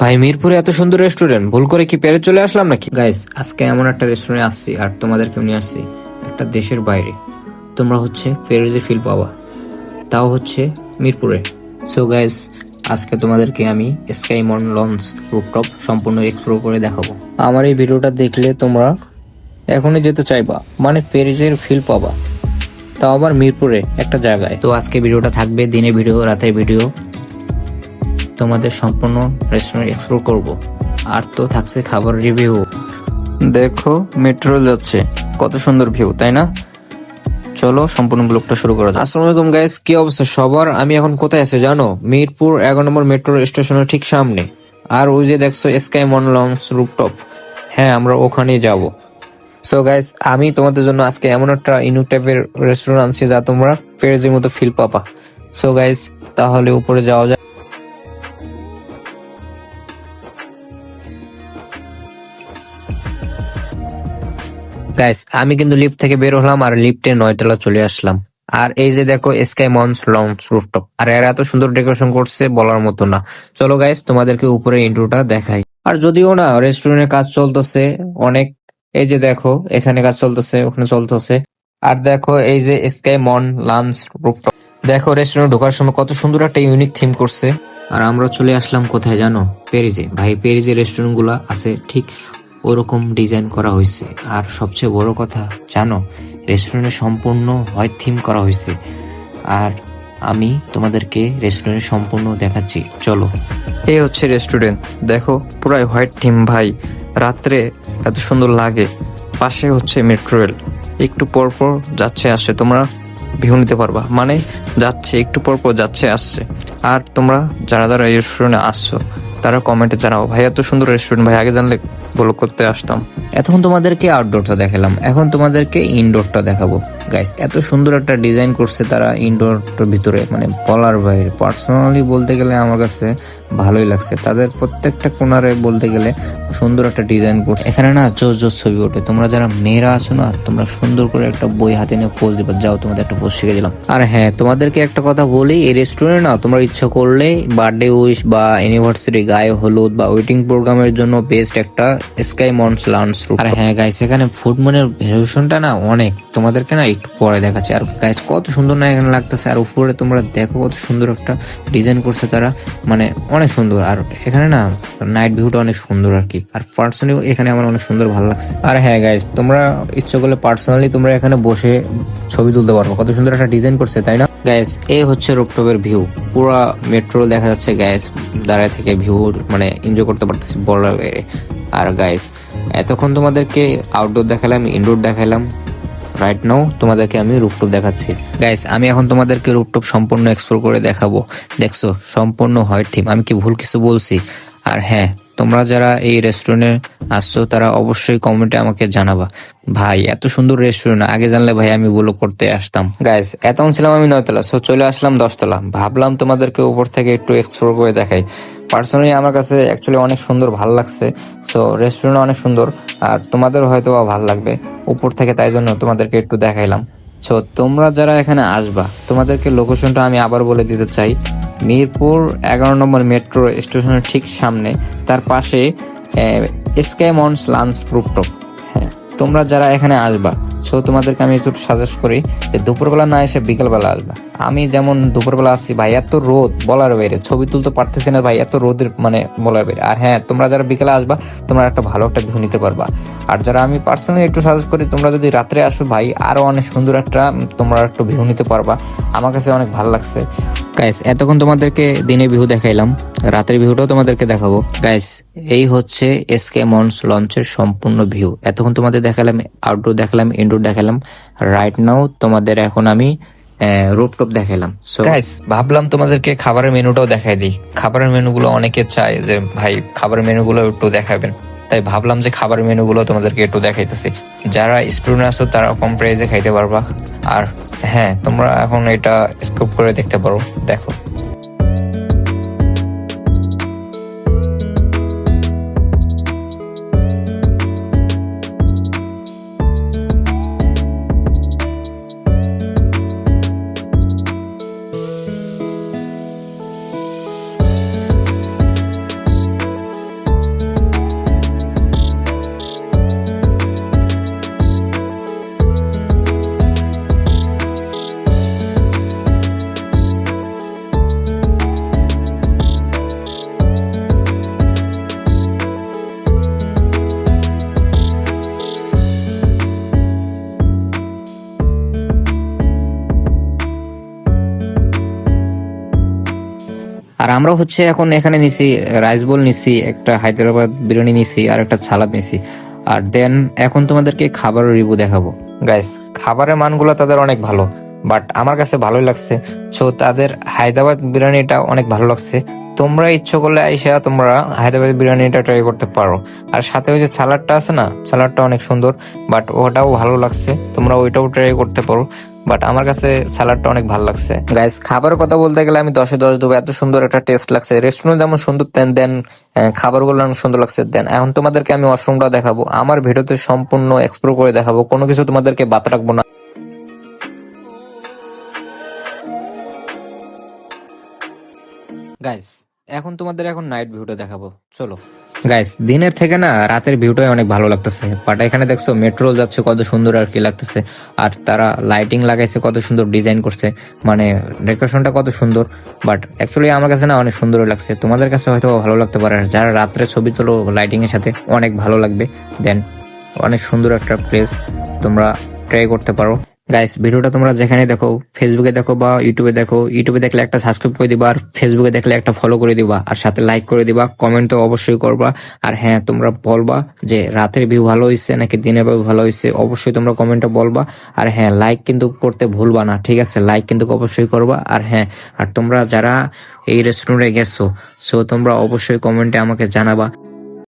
ভাই মিরপুরে এত সুন্দর রেস্টুরেন্ট ভুল করে কি পেরে চলে আসলাম নাকি? গাইস আজকে এমন একটা রেস্টুরেন্টে আসছি আর তোমাদেরকে নিয়ে আসছি একটা দেশের বাইরে। তোমরা হচ্ছে পেরেজে ফিল পাবা তাও হচ্ছে মিরপুরে। সো গাইস আজকে তোমাদেরকে আমি স্কাই মন লঞ্চ রুপটপ সম্পূর্ণ এক্সপ্লোর করে দেখাবো। আমার এই ভিডিওটা দেখলে তোমরা এখনই যেতে চাইবা মানে পেরিজের ফিল পাবা। তাও আবার মিরপুরে একটা জায়গায়। তো আজকে ভিডিওটা থাকবে দিনে ভিডিও রাতের ভিডিও। তোমাদের সম্পূর্ণ রেস্টুরেন্ট এক্সপ্লোর করব। আর তো থাকছে খাবার রিভিউ দেখো মেট্রো যাচ্ছে। কত সুন্দর ভিউ তাই না? চলো, সম্পূর্ণ ব্লগটা শুরু করা যাক। আসসালামু আলাইকুম গাইস কি অবস্থা? সবার? আমি এখন কোথায় আছি, জানো? মিরপুর, এগারো নম্বর মেট্রো স্টেশনের ঠিক সামনে। আর ওই যে দেখছ স্কাই মন লঞ্চ রুফটপ হ্যাঁ আমরা ওখানেই যাব। সো গাইস আমি তোমাদের জন্য আজকে এমন একটা ইউনিক টাইপের রেস্টুরেন্ট আনছি যা তোমরা পেরেজের মতো ফিল পাবা। সো গাইস তাহলে উপরে যাওয়া যাক। গাইস আমি কিন্তু লিফট থেকে বের হলাম আর লিফটে নয়তলা চলে আসলাম। আর এই যে দেখো স্কাই মঞ্চ লঞ্চ রুফটপ আর এরা এত সুন্দর ডেকোরেশন করছে বলার মতো না। চলো গাইস তোমাদেরকে উপরে ইন্ট্রোটা দেখাই। আর যদিও না রেস্টুরেন্টের কাজ চলতেছে অনেক। এই যে দেখো, এখানে কাজ চলতেছে, ওখানে চলতেছে। আর দেখো এই যে স্কাই মন লাঞ্চ রুফটপ দেখো রেস্টুরেন্ট ঢোকার সময় কত সুন্দর একটা ইউনিক থিম করছে। আর আমরা চলে আসলাম কোথায় জানো? পেরিজে ভাই পেরিজে রেস্টুরেন্টগুলা আছে, ঠিক ওরকম ডিজাইন করা হয়েছে। আর সবচেয়ে বড় কথা, জানো রেস্টুরেন্টে সম্পূর্ণ হোয়াইট থিম করা হয়েছে। আর আমি তোমাদেরকে রেস্টুরেন্ট সম্পূর্ণ দেখাচ্ছি। চলো। এই হচ্ছে রেস্টুরেন্ট দেখো, পুরাই হোয়াইট থিম ভাই। রাত্রে এত সুন্দর লাগে। পাশে হচ্ছে মেট্রো রেল একটু পর পর যাচ্ছে, আসছে। তোমরা ভিউ নিতে পারবা। মানে যাচ্ছে, একটু পর পর যাচ্ছে, আসছে। আর তোমরা যারা যারা এই রেস্টুরেন্টে আসছো তারা কমেন্টে জানাও ভাই এত সুন্দর রেস্টুরেন্ট ভাই আগে জানলে বলো করতে আসতাম। এতক্ষণ তোমাদেরকে আউটডোরটা দেখালাম। এখন তোমাদেরকে ইনডোরটা দেখাবো। গাইস এত সুন্দর একটা ডিজাইন করছে তারা ইনডোরটার ভিতরে মানে বলার বাইরে। পার্সোনালি বলতে গেলে আমার কাছে ভালোই লাগছে। তাদের প্রত্যেকটা কোনারে বলতে গেলে সুন্দর একটা ডিজাইন করছে। এখানে না জোর জোর ছবি ওঠে। তোমরা যারা মেয়েরা আছো না, তোমরা সুন্দর করে একটা বই হাতে নিয়ে পোজ দিবা। যাও, তোমাদের একটা পোজ শিখে দিলাম। আর হ্যাঁ তোমাদেরকে একটা কথা বলি, এই রেস্টুরেন্ট না তোমরা ইচ্ছা করলে বার্থডে উইশ বা অ্যানিভার্সারি গায়ে হলুদ বা ওয়েটিং প্রোগ্রামের জন্য বেস্ট একটা স্কাই মন্স লাঞ্চ আর হ্যাঁ গাইস এখানে ফুড মনের ভ্যারিয়েশনটা না অনেক। তোমাদেরকে না একটু পরে দেখাচ্ছে। আর গাইস কত সুন্দর না এখানে লাগতেছে। আর উপরে তোমরা দেখো কত সুন্দর একটা ডিজাইন করছে তারা। মানে অনেক সুন্দর। আর এখানে না নাইট ভিউটা অনেক সুন্দর আর কি। আর পার্সোনালি এখানে আমার অনেক সুন্দর ভালো লাগছে। আর হ্যাঁ গাইস তোমরা ইচ্ছে করলে পার্সোনালি তোমরা এখানে বসে ছবি তুলতে পারব। কত সুন্দর একটা ডিজাইন করছে, তাই না? গ্যাস এই হচ্ছে রুপটপের ভিউ পুরা মেট্রো দেখা যাচ্ছে গ্যাস দাঁড়ায় থেকে ভিউ মানে এনজয় করতে পারতেছি বড় বাইরে। আর গাইস এতক্ষণ তোমাদেরকে আউটডোর দেখালাম ইনডোর দেখালাম। রাইট নাও তোমাদেরকে আমি রুফটপ দেখাচ্ছি। গাইস আমি এখন তোমাদেরকে রুফটপ সম্পূর্ণ এক্সপ্লোর করে দেখাবো। দেখছ, সম্পূর্ণ হোয়াইট থিম আমি কি ভুল কিছু বলছি? আর হ্যাঁ তোমরা যারা এই রেস্টুরেন্টে আসছো, তারা অবশ্যই কমেন্টে আমাকে জানাবা। ভাই, এত সুন্দর রেস্টুরেন্ট আগে জানলে ভাই আমি বলো করতে আসতাম। গাইস এতক্ষণ ছিলাম আমি নয়তলা সো চলে আসলাম দশতলা। ভাবলাম তোমাদেরকে উপর থেকে একটু এক্সপ্লোর করে দেখাই। পার্সোনালি আমার কাছে অ্যাকচুয়ালি অনেক সুন্দর, ভালো লাগছে। সো রেস্টুরেন্ট অনেক সুন্দর। আর তোমাদের হয়তো ভালো লাগবে। উপর থেকে তাই জন্য তোমাদেরকে একটু দেখাইলাম। সো তোমরা যারা এখানে আসবা, তোমাদেরকে লোকেশনটা আমি আবার বলে দিতে চাই। মিরপুর এগারো নম্বর মেট্রো স্টেশনের ঠিক সামনে। তার পাশে এসকে মন্স লাঞ্চ রুপটপ হ্যাঁ তোমরা যারা এখানে আসবা সো তোমাদেরকে আমি একটু সাজেস্ট করি যে দুপুরবেলা না এসে বিকেলবেলা আসবা। আমি যেমন দুপুরবেলা আসছি, ভাই, এত রোদ, বলার বাইরে, ছবি তুলতে পারতেছি না, ভাই, এত রোদের মানে বলার বাইরে। আর হ্যাঁ তোমরা যারা বিকেলে আসবা, তোমরা একটা ভালো একটা ভিউ নিতে পারবা। আর যারা আমি পার্সোনালি একটু সাজেস্ট করি, তোমরা যদি রাত্রে আসো, ভাই, আরও অনেক সুন্দর একটা তোমরা একটু ভিউ নিতে পারবা। আমার কাছে অনেক ভালো লাগছে। গাইস এতক্ষণ তোমাদেরকে দিনে ভিউ দেখাইলাম, রাতের ভিউটাও তোমাদেরকে দেখাবো। গাইস এই হচ্ছে এসকে মন্স লঞ্চের সম্পূর্ণ ভিউ এতক্ষণ তোমাদের দেখালাম আউটডোর দেখালাম ইনডোর দেখালাম। রাইট নাও তোমাদের এখন আমি রুপটপ দেখালাম গাইস ভাবলাম তোমাদেরকে খাবারের মেনুটাও দেখাই দিই। খাবারের মেনুগুলো অনেকে চায় যে, ভাই, খাবারের মেনুগুলো একটু দেখাবেন। তাই ভাবলাম যে খাবার মেনুগুলো তোমাদেরকে একটু দেখাইতেছি। যারা স্টুডেন্ট আছো, তারা কম প্রাইসে খাইতে পারবা। আর হ্যাঁ তোমরা এখন এটা স্কোপ করে দেখতে পারো। দেখো। আর আমরা হচ্ছে এখন এখানে নিছি রাইস বোল নিছি, একটা হায়দ্রাবাদ বিরিয়ানি নিছি আর একটা সালাদ নিছি। আর দেন এখন তোমাদেরকে খাবারের রিভিউ দেখাবো। গাইস খাবারের মানগুলো তাদের অনেক ভালো বাট আমার কাছে ভালোই লাগছে। সো তাদের হায়দ্রাবাদ বিরিয়ানিটা অনেক ভালো লাগছে। তোমরা ইচ্ছে করলে আইসা তোমরা হায়দ্রাবাদ বিরিয়ানিটা ট্রাই করতে পারো। আর সাথে ওই যে সালাডটা আছে না সালাডটা অনেক সুন্দর বাট ওটাও ভালো লাগছে। তোমরা ওইটাও ট্রাই করতে পারো বাট আমার কাছে সালাডটা অনেক ভালো লাগছে। গাইস খাবারের কথা বলতে গেলে আমি দশে দশ দেবো, এত সুন্দর একটা টেস্ট লাগছে। রেস্টুরেন্ট যেমন সুন্দর দেন দেন খাবারগুলো অনেক সুন্দর লাগছে। দেন এখন তোমাদেরকে আমি ওয়াশরুমটা দেখাবো। আমার ভিডিওতে সম্পূর্ণ এক্সপ্লোর করে দেখাবো। কোনো কিছু তোমাদেরকে বাদ রাখব না। গাইস এখন তোমাদের এখন নাইট ভিউটা দেখাবো। চলো। গাইস দিনের থেকে না রাতের ভিউটাই অনেক ভালো লাগতেছে। বাট এখানে দেখছ মেট্রো যাচ্ছে, কত সুন্দর আর কি লাগতেছে। আর তারা লাইটিং লাগাইছে, কত সুন্দর ডিজাইন করছে। মানে ডেকোরেশনটা কত সুন্দর। বাট অ্যাকচুয়ালি আমার কাছে না অনেক সুন্দর লাগছে। তোমাদের কাছে হয়তো ভালো লাগতে পারে। যারা রাত্রে ছবি তোলো লাইটিং এর সাথে, অনেক ভালো লাগবে। দেন অনেক সুন্দর একটা প্লেস তোমরা ট্রাই করতে পারো। গাইস ভিডিওটা তোমরা যেখানে দেখো ফেসবুকে দেখো বা ইউটিউবে দেখো ইউটিউবে দেখলে একটা সাবস্ক্রাইব করে দিবা আর ফেসবুকে দেখলে একটা ফলো করে দিবা আর সাথে লাইক করে দিবা কমেন্ট তো অবশ্যই করবা। আর হ্যাঁ তোমরা বলবা যে রাতের ভিউ ভালো হয়েছে নাকি দিনের ভিউ ভালো হয়েছে অবশ্যই তোমরা কমেন্টে বলবা। আর হ্যাঁ লাইক কিন্তু করতে ভুলবা না, ঠিক আছে? লাইক কিন্তু অবশ্যই করবা। আর হ্যাঁ আর তোমরা যারা এই রেস্টুরেন্টে গেছো সো তোমরা অবশ্যই কমেন্টে আমাকে জানাবা।